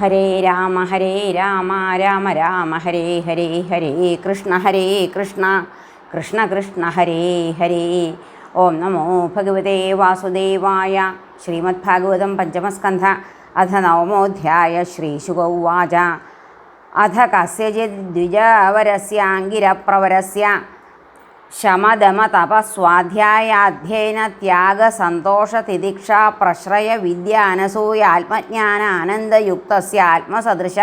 ഹരേ രാമ ഹരേ രാമ രാമ രാമ ഹരേ ഹരേ ഹരേ കൃഷ്ണ ഹരേ കൃഷ്ണ കൃഷ്ണ കൃഷ്ണ ഹരേ ഹരേ ഓം നമോ ഭഗവതേ വാസുദേവായ ശ്രീമദ്ഭാഗവതം പഞ്ചമസ്കന്ധ അഥ നവമോധ്യായ ശ്രീശുക ഉവാച അഥ കസ്യചിത് ദ്വിജവരസ്യാങ്കിരപ്രവരസ്യ സന്തോഷ ത്യാഗസന്തോഷതിദിക്ഷ പ്രശ്രയ വിദ്യാനസൂയാത്മജ്ഞാനാനന്ദയുക്തസ്യ ആത്മസദൃശ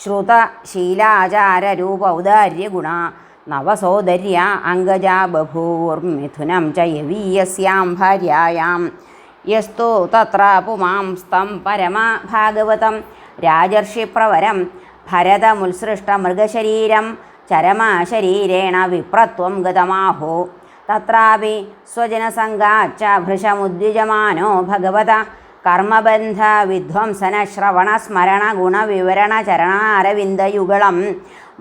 ശ്രുതശീലാചാരൂപ ഔദാര്യഗുണ നവസോദര്യ അംഗജ ബഭൂർമിഥുനം ച യവീയസ്യാം ഭാര്യായാം യസ്തു തത്ര പുമാംസ്തം പരമഭാഗവതം രാജർഷിപ്രവരം ഭരതമുത്സൃഷ്ടമൃഗശരീരം. ചരമശരീരേണ വിപ്രത്വം ഗതമാഹോ. തത്രാപി സ്വജനസംഘാച്ച ഭൃശമുദ്വിജമാനോ ഭഗവത. കർമ്മബന്ധ വിധ്വംസന ശ്രവണ സ്മരണ ഗുണവിവരണ ചരണാരവിന്ദയുഗളം.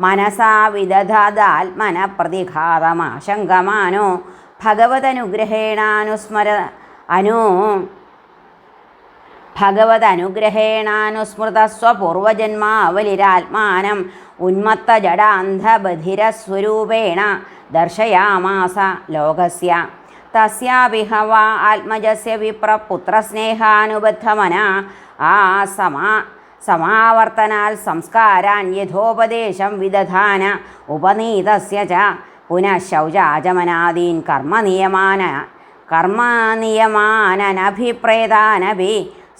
മനസാ വിദധാത്മന പ്രതിഘാതമാശങ്കമാനോ ഭഗവതനുഗ്രഹേണാനുസ്മര അനു ഭഗവതനുഗ്രഹേണാനുസ്മൃതസ്വപൂർവജന്മാവലിരാത്മാനം ഉന്മത്തജഡാന്ധബധിരസ്വരൂപേണ ദർശയാമാസ ലോകസ്യ. തസ്യാപി ആത്മജസ്യ ആത്മജസ്യ വിപ്രപുത്രസ്നേഹാനുബദ്ധമന. ആ സമാ സമാവർത്തനാൽ സംസ്കാരാൻ യഥോപദേശം വിദധാന. ഉപനീതസ്യ ച പുനഃ ശൗചാചമനാദീൻ കർമ്മനിയമാന കർമ്മനിയമാനനഭിപ്രേതാനഭി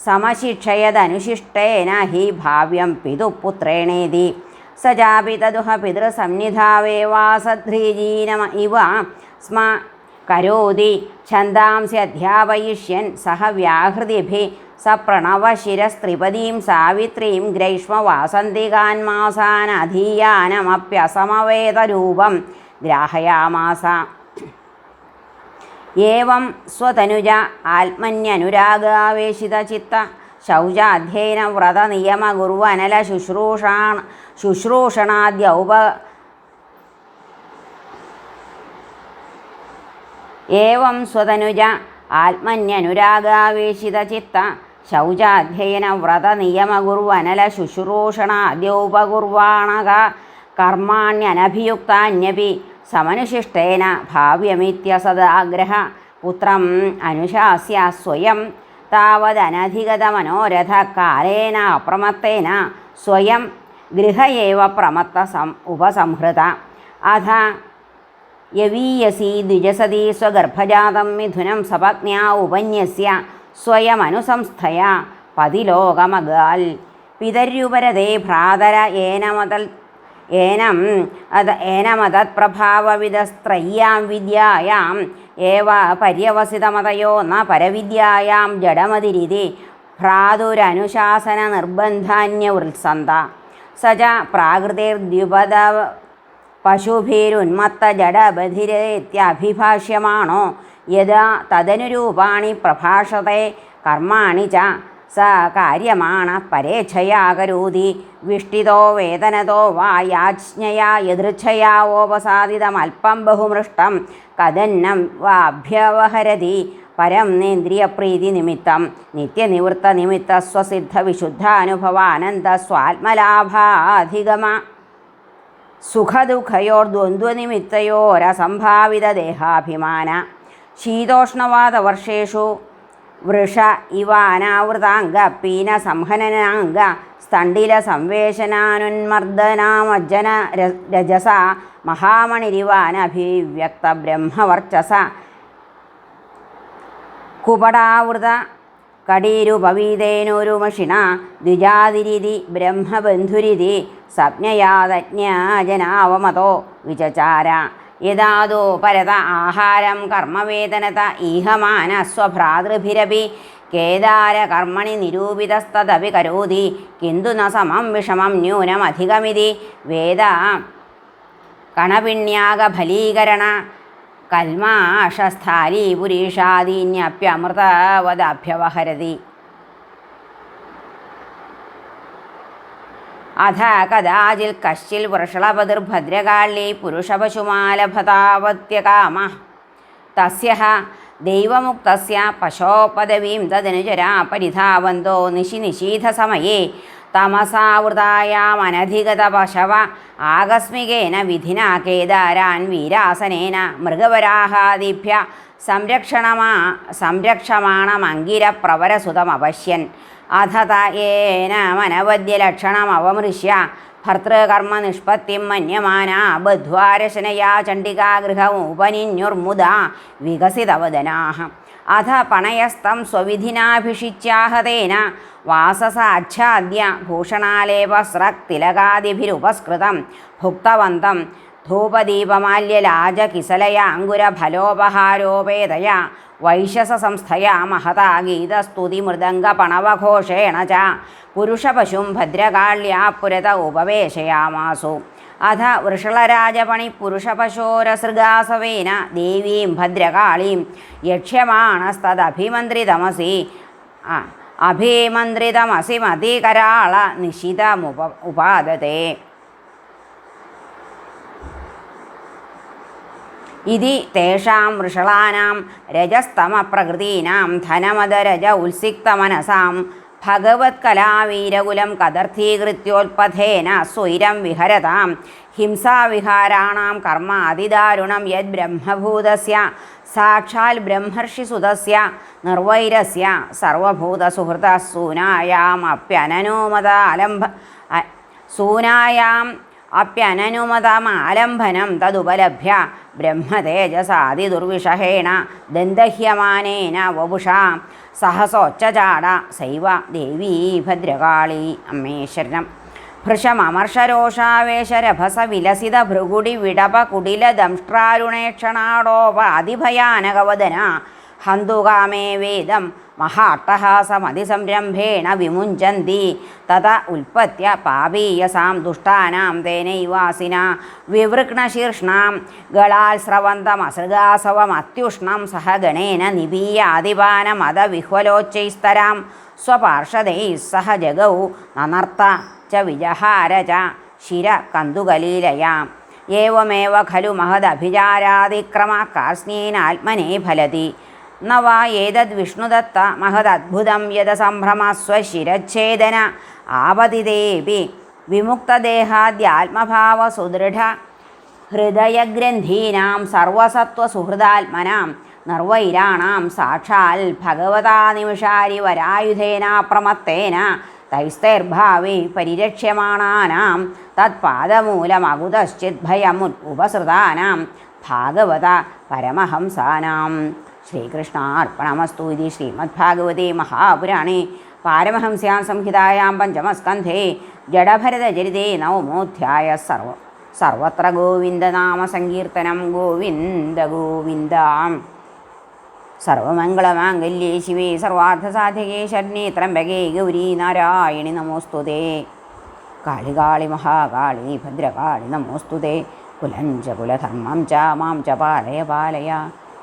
സമശിക്ഷയതനുശിഷ്ടേന ഹി ഭാവ്യം പിതുപുത്രേണേതി സ ചാപി തദുഹ പിതൃസന്നിധാവേവാസധ്രീജീനമ ഇവ സ്മ കരോതി ഛന്ദാംസി അധ്യാപയിഷ്യൻ സഹ വ്യാഹൃതിഭി സ പ്രണവശിരസ്ത്രിപദീം സാവിത്രീം ഗ്രൈഷ്മവാസന്തികാന്മാസാനധീയാനമപ്യസമവേദരൂപം ഗ്രാഹയാമാസ. ഏവം സ്വതനുജ ആത്മന്യനുരാഗാവേശിതചിത്ത ശൗചാധ്യയന വ്രത നിയമ ഗുർവനല ശുശ്രൂഷാണ ശുശ്രൂഷണാദ്യൗപ ഏവം സ്വതനുജ ആത്മന്യനുരാഗാവേശിതചിത്ത ശൗചാധ്യയന വ്രത നിയമ ഗുർവനല ശുശ്രൂഷണാദ്യൗപകുർവാണക കർമാണ്യനഭിയുക്താന്യപി സമനുശിഷ്ടേന ഭാവ്യമിത്യസദാഗ്രഹ പുത്രം അനുശാസ്യ സ്വയം താവദനധിഗതമനോരഥ കാലേന അപ്രമത്തേന സ്വയം ഗൃഹയേവ പ്രമത്ത സം ഉപസംഹൃത. അഥ യവീയസി ദ്വിജസതി സ്വഗർഭജാതം മിഥുനം സപജ്ഞാ ഉപന്യസ്യ സ്വയമനുസംസ്ഥയ പതിലോകമഗാൽ പിതര്യുപരതേ ഭ്രാതര ഏനമതൽ ഏനം അത് ഏനമതത്പ്രഭാവവിധസ്ത്രയ്യാം വിദ്യായാം ഏവ പര്യവസിതമതയോ ന പരവിദ്യായാം ജഡമതിരിതി ഭ്രാതുരനുശാസന നിർബന്ധാന്യവൃത്സന്ത സ ച പ്രാകൃതിർദ്യുപദ പശുഭിരുന്മത്ത ജഡബധിരേത്യഭിഭാഷ്യമാണോ? യഥാ തദനുരൂപാണി പ്രഭാഷത്തെ കർമാണി ച സ കാര്യമാണ് പരേച്ഛയാ കരോതി വിഷ്ടിതോ വേദനതോ വാ യാജ്ഞയാ യദൃച്ഛയാവോപസാദിതമൽപ്പം ബഹുമൃഷ്ടം. കഥന്നം വാഭ്യവഹരതി. പരം നേന്ദ്രിയപ്രീതി നിമിത്തം. നിത്യനിവൃത്ത നിമിത്ത സ്വസിദ്ധ വിശുദ്ധാനുഭവാനന്ദ സ്വാത്മലാഭാധിഗമ സുഖദുഃഖയോർദ്വന്ദ്വനിമിത്തയോരസംഭാവിതദേഹാഭിമാന. ശീതോഷ്ണവാതവർഷേഷു വൃഷ ഇവ അനാവൃതാംഗ പീന സംഹനനാംഗ സ്തണ്ഡില സംവേശനാനുന്മർദ്ദനാമജ്ജന രജസ മഹാമണിരിവാനഭിവ്യക്ത ബ്രഹ്മവർച്ചസ. കുപടാവൃത കടീരുപവീതേനോരുമഷിണ ദ്വിജാതിരിതി ബ്രഹ്മബന്ധുരിതി സപ്ഞയാതജ്ഞാജനാവമതോ വിചചാര. യഥാതോ പരത ആഹാരം കർമ്മവേദനത ഈഹമാന സ്വഭ്രാതൃഭിരപി കേദാര കർമ്മണി നിരൂപിതസ്തദപി കരോതി കിന്തു ന സമം വിഷമം ന്യൂനമധികമിതി വേദ കണപിണ്യാഗഫലീകരണ കൽമാഷസ്ഥാലീ അഥ കഥാചിൽ കശ്ചിൽ വൃഷളപതിർഭദ്രകാളി പുരുഷപശുമാലഭതാവത്യകാമ തസ്യ ദൈവമുക്തസ്യ പശോപദവീം തദനുചരാ പരിധാവന്തോ നിശി നിശീഥസമയേ തമസാവൃതായാമനധിഗത പശവ ആകസ്മികേന വിധിനാ കേദാരാൻ വീരാസനേന മൃഗവരാഹാദിഭ്യ സംരക്ഷണമാ സംരക്ഷമാണമങ്കിരപ്രവരസുതമപശ്യൻ. അഥ തയേന മനവദ്യലക്ഷണമവമൃശ്യ. ഭർത്തൃകർമ്മ നിഷ്പത്തിം മന്യമാന. ബദ്ധ്വാരശനയാ ചണ്ഡികാഗൃഹമുപനിന്യുർമുദാ വികസിതവദനാഹ. അധ പണയസ്തം സ്വവിധിനാഭിഷിച്ചാഹതേന വാസസാച്ഛാദ്യ ഭൂഷണാലേപസ്രക്തിലകാദിഭിരുപസ്കൃതം ഭുക്തവന്തം. ധൂപദീപമാല്യലാജകിസലയാങ്കുരഫലോപഹാരോപേതയ വൈശസംസ്ഥയാ മഹതാ ഗീതസ്തുതി മൃദംഗപണവഘോഷേണ ച പുരുഷപശും ഭദ്രകാള്യാ പുരത ഉപവേശയാമാസു. അഥ വൃഷളരാജപണി പുരുഷപശോരസൃഗാസവേന ദേവീം ഭദ്രകാളീം യക്ഷ്യമാണസ്തദഭിമന്ത്രിതമസി അഭിമന്ത്രിതമസി മതികരാള നിശിതമുപ ഉപാദത്തെ ഇതി തേഷാം വൃഷളാനാം രജസ്തമപ്രകൃതീനാം ധനമദരജ ഉത്സിക്തമനസാം. ഭഗവത്കലാവീരകുലം കദർത്ഥീകൃത്യോത്പഥേന സ്വൈരം വിഹരതാം. ഹിംസാവിഹാരാണാം കർമ്മ അതിദാരുണം യദ് ബ്രഹ്മഭൂതസ്യ സാക്ഷാൽ ബ്രഹ്മർഷിസുതസ്യ നിർവൈരസ്യ സർവഭൂതസുഹൃതസൂനായാമപ്യനനുമതാലംബ അ- സൂനായാം തതുപലഭ്യ ബ്രഹ്മതേജസാദി ദുർവിഷഹേണ ദന്തഹ്യമാനേന വപുഷ സഹസോച്ചചാട സൈവ ദേവീ ഭദ്രകാളി. അമ്മേ ശരണം. ഭൃശമമർഷരോഷാവേശരഭസ വിലസിത ഭൃഗുടി വിടപ കുടില ദംഷ്ട്രാരുണേക്ഷണാടോപ അതിഭയാനകവദന ഹന്തുകാമേ വേദം മഹാട്ടഹാസമതിസംരംഭേണ വിമുഞ്ചന്തി തത ഉൽപ്പത്യ പാപീയസാം ദുഷ്ടാനാം തേനൈവാസിന വിവൃക്ണശീർഷ്ണാം ഗളാൽസ്രവന്തമസൃഗാസവമത്യുഷ്ണം സഹ സഹഗണേന നിപീയ ആദിപാനമതവിഹ്വലോച്ചൈസ്തരാം സ്വപാർഷദൈः സഹ ജഗൗ നനർത്ത ച വിജഹാര ച ശിര കന്തുകലീലയാം. ഏവമേവ ഖലു മഹദഭിചാരാതിക്രമ കാർസ്നേനാത്മനെ ഫലതി. ന വാ ഏതദ്വിഷ്ണുദത്ത മഹദദ്ഭുതം യത ആപതിദേവി ആപതിതേപി വിമുക്തദേഹാദ്യാത്മഭാവസുദൃഢ ഹൃദയഗ്രന്ഥീനാം സർവസത്വസുഹൃദാത്മനാം നിർവൈരാണാം സാക്ഷാൽ ഭഗവതാ നിമിഷാരി വരായുധേന പ്രമത്തേന തൈസ്തൈർഭാവി പരിരക്ഷ്യമാണാനാം ഉപസൃതാനാം ഭാഗവത പരമഹംസാനാം ശ്രീകൃഷ്ണാർപ്പണമസ്തു ഇതി ശ്രീമദ്ഭാഗവതേ മഹാപുരാണേ പാരമഹംസ്യാം സംഹിതായാം പഞ്ചമസ്കന്ധേ ജഡഭരതചരിതേ നവമോധ്യായ സർവ സർവത്ര ഗോവിന്ദനാമസങ്കീർത്തനം ഗോവിന്ദ ഗോവിന്ദ. സർവമംഗളമാംഗല്യേ ശിവേ സർവാർത്ഥസാധികേ ശരണേ ത്രംബകേ ഗൗരി നാരായണി നമോസ്തുതേ. കാളികാളി മഹാകാളി ഭദ്രകാളി നമോസ്തുതേ. കുലം ച കുലധർമ്മം ച മാം ച പാലയ പാലയ.